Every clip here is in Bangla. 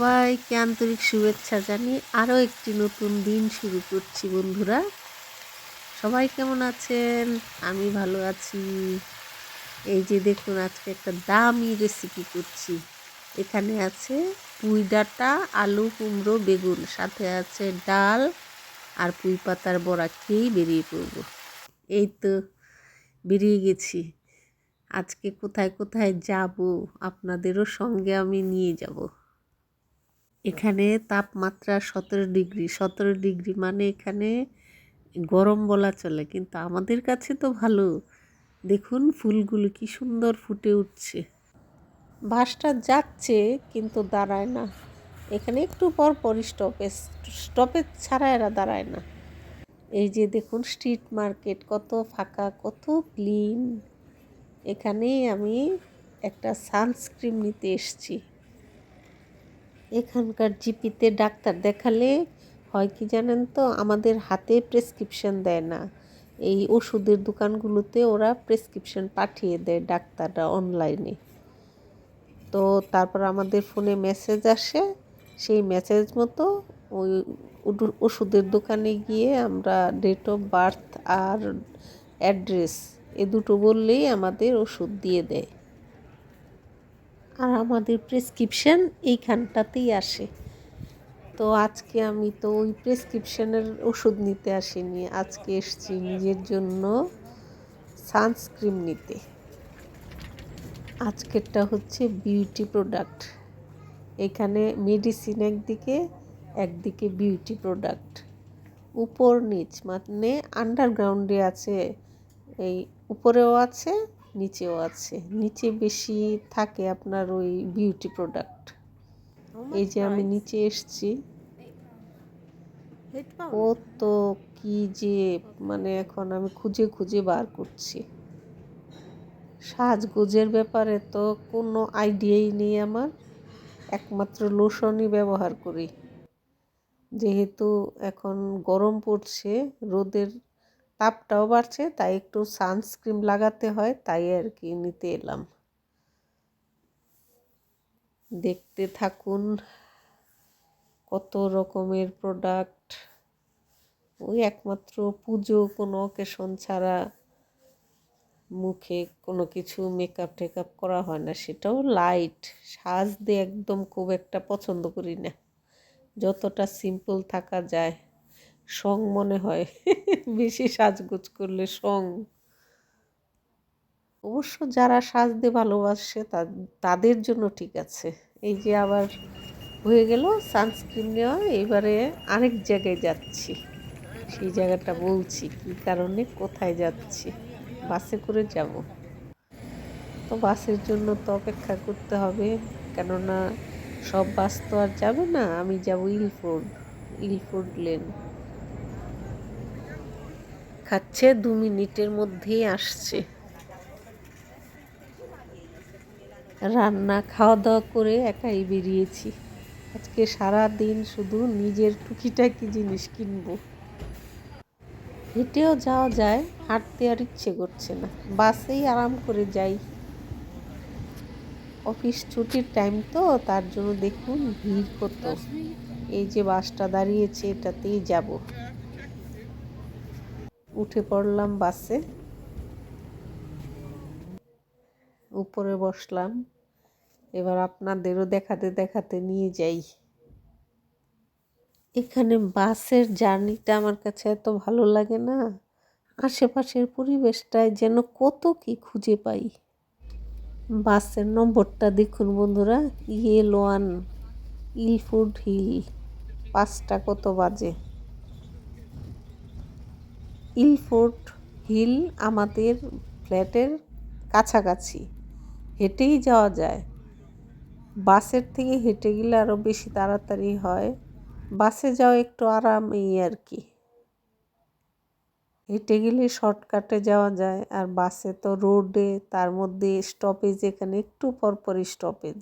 সবাইকে আন্তরিক শুভেচ্ছা জানিয়ে আরও একটি নতুন দিন শুরু করছি, বন্ধুরা। সবাই কেমন আছেন? আমি ভালো আছি। এই যে দেখুন, আজকে একটা দামি রেসিপি করছি। এখানে আছে পুঁই ডাঁটা, আলু, কুমড়ো, বেগুন, সাথে আছে ডাল আর পুঁই পাতার বড়া খেয়েই বেরিয়ে পড়ব। এই তো বেরিয়ে গেছি। আজকে কোথায় কোথায় যাব আপনাদেরও সঙ্গে আমি নিয়ে যাব। এখানে তাপমাত্রা সতেরো ডিগ্রি সতেরো ডিগ্রি মানে এখানে গরম বলা চলে, কিন্তু আমাদের কাছে তো ভালো। দেখুন ফুলগুলো কি সুন্দর ফুটে উঠছে। বাসটা যাচ্ছে, কিন্তু দাঁড়ায় না। এখানে একটু পর পর স্টপেজ স্টপেজ ছাড়া এরা দাঁড়ায় না। এই যে দেখুন স্ট্রিট মার্কেট কত ফাঁকা, কত ক্লিন এখানে আমি একটা সানস্ক্রিন নিতে এসছি। এখানকার জিপিতে ডাক্তার দেখালে হয় কি জানেন তো? আমাদের হাতে প্রেসক্রিপশন দেয় না। এই ওষুধের দোকানগুলোতে ওরা প্রেসক্রিপশন পাঠিয়ে দেয় ডাক্তাররা অনলাইনে তো তারপর আমাদের ফোনে মেসেজ আসে। সেই মেসেজ মতো ওই ওষুধের দোকানে গিয়ে আমরা ডেট অফ বার্থ আর অ্যাড্রেস এ দুটো বললেই আমাদের ওষুধ দিয়ে দেয়। আর আমাদের প্রেসক্রিপশান এইখানটাতেই আসে। তো আজকে আমি তো ওই প্রেসক্রিপশানের ওষুধ নিতে আসিনি। আজকে এসছি নিজের জন্য সানস্ক্রিন নিতে। আজকেরটা হচ্ছে বিউটি প্রোডাক্ট এখানে মেডিসিন একদিকে একদিকে বিউটি প্রোডাক্ট উপর নিচ মানে আন্ডারগ্রাউন্ডে আছে, এই উপরেও আছে নিচেও আছে। নিচে বেশি থাকে আপনার ওই বিউটি প্রোডাক্ট এই যে আমি নিচে এসছি। ও তো কি যে মানে এখন আমি খুঁজে খুঁজে বার করছি। সাজগোজের ব্যাপারে তো কোনো আইডিয়াই নেই আমার। একমাত্র লোশনই ব্যবহার করি। যেহেতু এখন গরম পড়ছে রোদের তাপটাও বাড়ছে, তাই একটু সানস্ক্রিন লাগাতে হয়, তাই আর কি নিতে এলাম। দেখতে থাকুন কত রকমের প্রোডাক্ট ওই একমাত্র পুজো, কোনো অকেশন ছাড়া মুখে কোনো কিছু মেকআপ টেকআপ করা হয় না, সেটাও লাইট সাজ দিয়ে একদম খুব একটা পছন্দ করি না। যতটা সিম্পল থাকা যায়। সং মনে হয়। বেশি সাজগোজ করলে সং। অবশ্য যারা সাজতে ভালোবাসে তাদের জন্য ঠিক আছে। এই যে আবার হয়ে গেল সানস্ক্রিন নেওয়া, এবারে আরেক জায়গায় যাচ্ছি। সেই জায়গাটা বলছি কি কারণে কোথায় যাচ্ছি? বাসে করে যাব। তো বাসের জন্য তো অপেক্ষা করতে হবে, কেননা সব বাস তো আর যাবে না, আমি যাব ইলফোর্ড ইলফোর্ড লেন। খাচ্ছে দু মিনিটের মধ্যেই আসছে। রান্না খাওয়া দাওয়া করে একাই বেরিয়েছি। আজকে সারা দিন শুধু নিজের টুকিটাকি জিনিস কিনবো। হেঁটেও যাওয়া যায়, হাঁটতে আর ইচ্ছে করছে না। বাসেই আরাম করে যাই। অফিস ছুটির টাইম তো, তার জন্য দেখুন ভিড় কত। এই যে বাসটা দাঁড়িয়েছে, এটাতেই যাব। উঠে পড়লাম বাসে। উপরে বসলাম। এবার আপনাদেরও দেখাতে দেখাতে নিয়ে যাই। এখানে বাসের জার্নিটা আমার কাছে এত ভালো লাগে না। আশেপাশের পরিবেশটায় যেন কত কি খুঁজে পাই। বাসের নম্বরটা দেখুন বন্ধুরা ইয়েল ওয়ান, ইলফুড হিল, পাঁচটা কত বাজে। ইলফোর্ট হিল আমাদের ফ্ল্যাটের কাছাকাছি। হেঁটেই যাওয়া যায়। বাসের থেকে হেঁটে গেলে আরও বেশি তাড়াতাড়ি হয়। বাসে যাওয়া একটু আরাম এই আর কি। হেঁটে গেলে শর্টকাটে যাওয়া যায়, আর বাসে তো রোডে, তার মধ্যে স্টপেজ এখানে একটু পরপরই স্টপেজ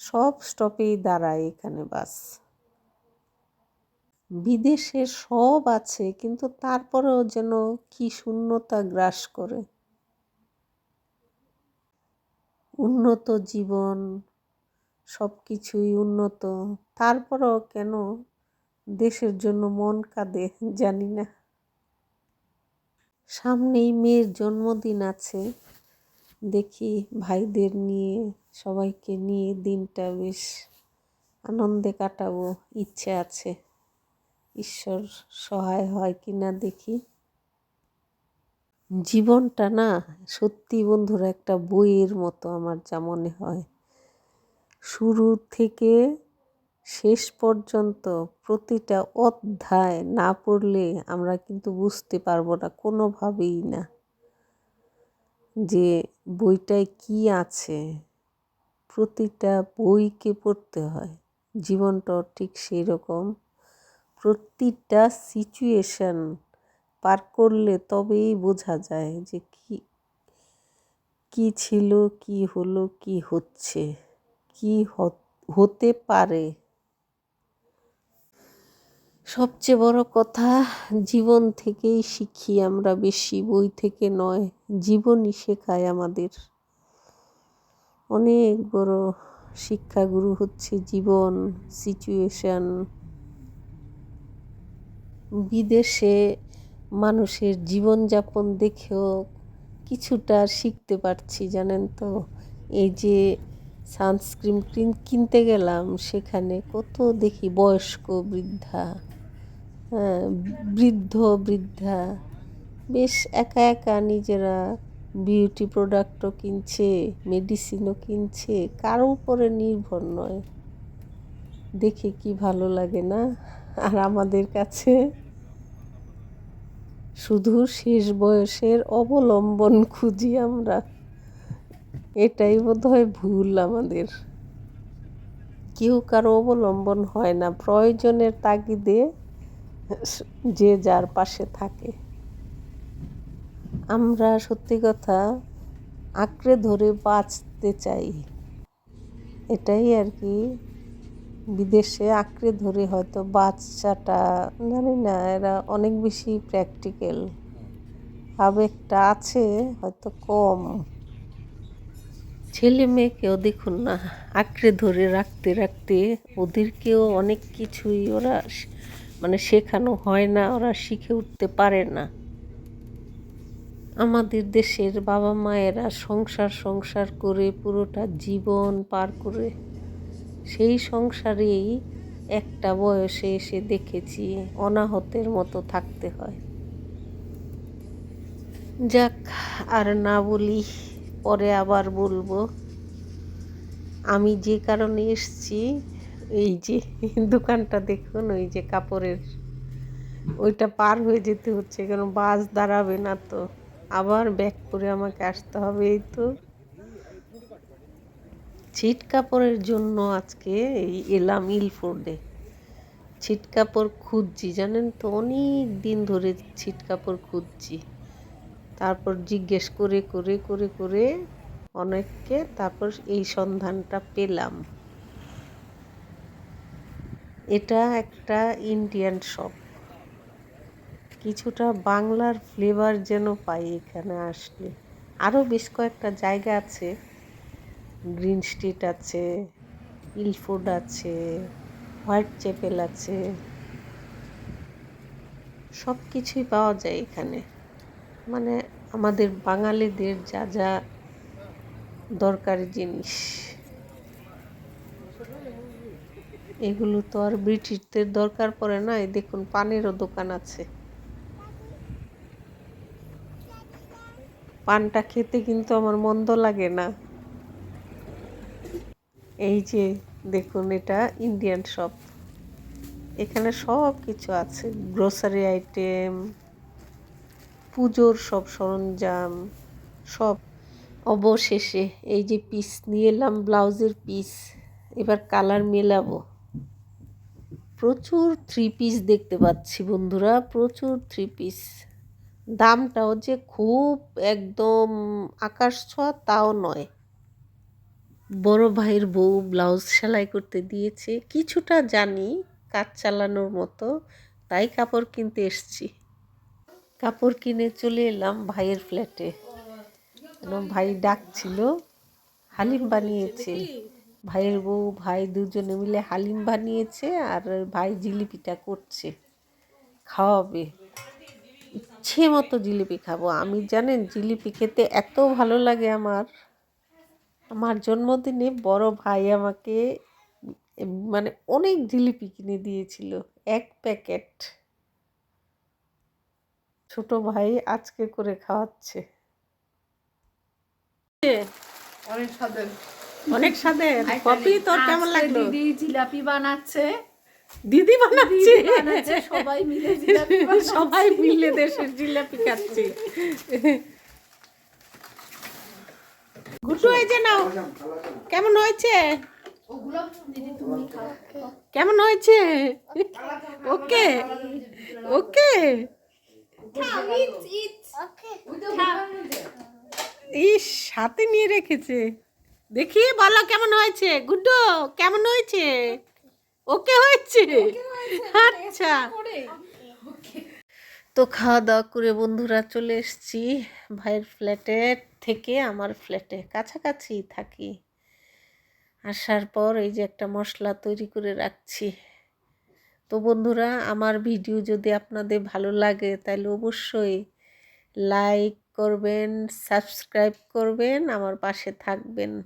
সব স্টপেই দাঁড়ায় এখানে বাস। বিদেশে সব আছে, কিন্তু তারপরেও যেন কি শূন্যতা গ্রাস করে। উন্নত জীবন সব কিছুই উন্নত, তারপরও কেন দেশের জন্য মন কাঁদে জানি না। সামনেই মেয়ের জন্মদিন আছে, দেখি ভাইদের নিয়ে, সবাইকে নিয়ে দিনটা বেশ আনন্দে কাটাবো, ইচ্ছে আছে। ঈশ্বর সহায় হয় কি না দেখি। জীবনটা না সত্যি বন্ধুরা একটা বইয়ের মতো আমার যা মনে হয়। শুরু থেকে শেষ পর্যন্ত প্রতিটা অধ্যায় না পড়লে আমরা কিন্তু বুঝতে পারব না, কোনোভাবেই না যে বইটায় কি আছে। প্রতিটা বইকে পড়তে হয়, জীবনটাও ঠিক সেই রকম প্রতিটা সিচুয়েশন পার করলে তবেই বোঝা যায় যে কি কি ছিল, কি হলো, কি হচ্ছে, কি হতে পারে। সবচেয়ে বড় কথা, জীবন থেকেই শিখি আমরা বেশি, বই থেকে নয়, জীবনই শেখায় আমাদের। অনেক বড় শিক্ষাগুরু হচ্ছে জীবন সিচুয়েশন বিদেশে মানুষের জীবনযাপন দেখেও কিছুটা শিখতে পারছি, জানেন তো? এই যে সানস্ক্রিন কিনতে গেলাম, সেখানে কত দেখি বয়স্ক বৃদ্ধা হ্যাঁ বৃদ্ধ বৃদ্ধা, বেশ একা একা নিজেরা বিউটি প্রোডাক্টও কিনছে, মেডিসিনও কিনছে কারও উপরে নির্ভর নয়। দেখে কি ভালো লাগে না? আর আমাদের কাছে শুধু শেষ বয়সের অবলম্বন খুঁজি আমরা। এটাই বোধ হয় ভুল আমাদের। কেউ কারও অবলম্বন হয় না, প্রয়োজনের তাগিদে যে যার পাশে থাকে। আমরা সত্যি কথা আঁকড়ে ধরে বাঁচতে চাই। এটাই আর কি বিদেশে আঁকড়ে ধরে হয়তো বাচ্চাটা, জানি না, এরা অনেক বেশি প্র্যাকটিক্যাল আবেগটা আছে, হয়তো কম। ছেলে মেয়েকেও দেখুন না, আঁকড়ে ধরে রাখতে রাখতে ওদেরকেও অনেক কিছুই ওরা মানে শেখানো হয় না, ওরা শিখে উঠতে পারে না। আমাদের দেশের বাবা মায়েরা সংসার সংসার করে পুরোটা জীবন পার করে সেই সংসারেই একটা বয়সে এসে দেখেছি অনাহতের মতো থাকতে হয়। যাক, আর না বলি পরে আবার বলব। আমি যে কারণে এসছি, এই যে দোকানটা দেখুন, ওই যে কাপড়ের, ওইটা পার হয়ে যেতে হচ্ছে, কেন বাস দাঁড়াবে না তো। আবার ব্যাক করে আমাকে আসতে হবে, এই তো। ছিট কাপড়ের জন্য আজকে এই এলাম ইলফোর্ডে। ছিট কাপড় খুঁজছি, জানেন তো? অনেক দিন ধরে ছিট কাপড় খুঁজছি। তারপর জিজ্ঞেস করে করে করে করে অনেককে তারপর এই সন্ধানটা পেলাম। এটা একটা ইন্ডিয়ান শপ। কিছুটা বাংলার ফ্লেভার যেন পাই এখানে আসলে। আরও বেশ কয়েকটা জায়গা আছে। গ্রিন স্ট্রিট আছে ইলফুড আছে, হোয়াইট চ্যাপেল আছে সব কিছুই পাওয়া যায় এখানে। মানে আমাদের বাঙালিদের যা যা দরকারি জিনিস। এগুলো তো আর ব্রিটিশদের দরকার পড়ে না, এই দেখুন পানেরও দোকান আছে। পানটা খেতে কিন্তু আমার মন্দ লাগে না। এই যে দেখুন, এটা ইন্ডিয়ান শপ এখানে সব কিছু আছে। গ্রোসারি আইটেম পুজোর সব সরঞ্জাম, সব। অবশেষে এই যে পিস নিয়ে এলাম, ব্লাউজের পিস এবার কালার মেলাবো। প্রচুর থ্রি পিস দেখতে পাচ্ছি বন্ধুরা, প্রচুর থ্রি পিস দামটাও যে খুব একদম আকাশ ছোঁয়া, তাও নয়। বড় ভাইয়ের বউ ব্লাউজ সেলাই করতে দিয়েছে। কিছুটা জানি কাজ চালানোর মতো, তাই কাপড় কিনতে এসছি। কাপড় কিনে চলে এলাম ভাইয়ের ফ্ল্যাটে ভাই ডাকছিল, হালিম বানিয়েছে। ভাইয়ের বউ, ভাই দুজনে মিলে হালিম বানিয়েছে আর ভাই জিলিপিটা করছে। খাওয়াবে। ইচ্ছে মতো জিলিপি খাব। আমি জানেন জিলিপি খেতে এত ভালো লাগে আমার। আমার জন্মদিনে বড় ভাই আমাকে মানে অনেক জিলিপি কিনে দিয়েছিল এক প্যাকেট। ছোট ভাই আজকে করে খাওয়াচ্ছে। অনেক স্বাদের। অনেক স্বাদের। কপি তোর কেমন লাগল? দিদি জিলাপি বানাচ্ছে। দিদি বানাচ্ছে? বানাচ্ছে, সবাই মিলে সবাই মিলে দেশের জিলাপি খাচ্ছি। এই যে নাও। কেমন হয়েছে? কেমন হয়েছে? ওকে ওকে। ইস, হাতে নিয়ে রেখেছে। দেখি, বলো কেমন হয়েছে? গুড্ডু, কেমন হয়েছে? ওকে হয়েছে? আচ্ছা। তো খাওয়া দাওয়া করে বন্ধুরা চলে এসেছি ভাইয়ের ফ্ল্যাটে থেকে আমার ফ্ল্যাটে কাছাকাছি থাকি। আসার পর এই যে একটা মশলা তৈরি করে রাখছি। তো বন্ধুরা, আমার ভিডিও যদি আপনাদের ভালো লাগে, তাহলে অবশ্যই লাইক করবেন সাবস্ক্রাইব করবেন, আমার পাশে থাকবেন।